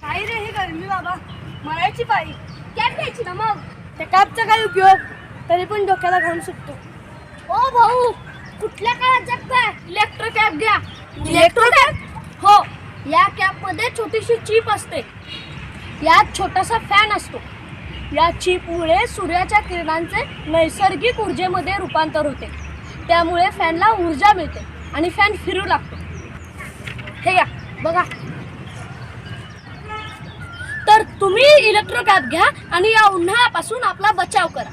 गरमी बाबा? मरायची पाळी. कॅब घ्यायची ना मग? त्या कॅबचा काय उपयोग? तरी पण डोक्याला घाम सुटतो. ओ भाऊ कुठल्या काळात जगताय? इलेक्ट्रो कॅब घ्या. इलेक्ट्रो कॅब हो. या कॅबमध्ये छोटीशी चिप असते. यात छोटासा फॅन असतो. या चिपमुळे सूर्याच्या किरणांचे नैसर्गिक ऊर्जेमध्ये रूपांतर होते. त्यामुळे फॅनला ऊर्जा मिळते आणि फॅन फिरू लागतो. हे या बघा. तुम्ही इलेक्ट्रो कॅब घ्या आणि या उन्हाळ्यापासून आपला बचाव करा.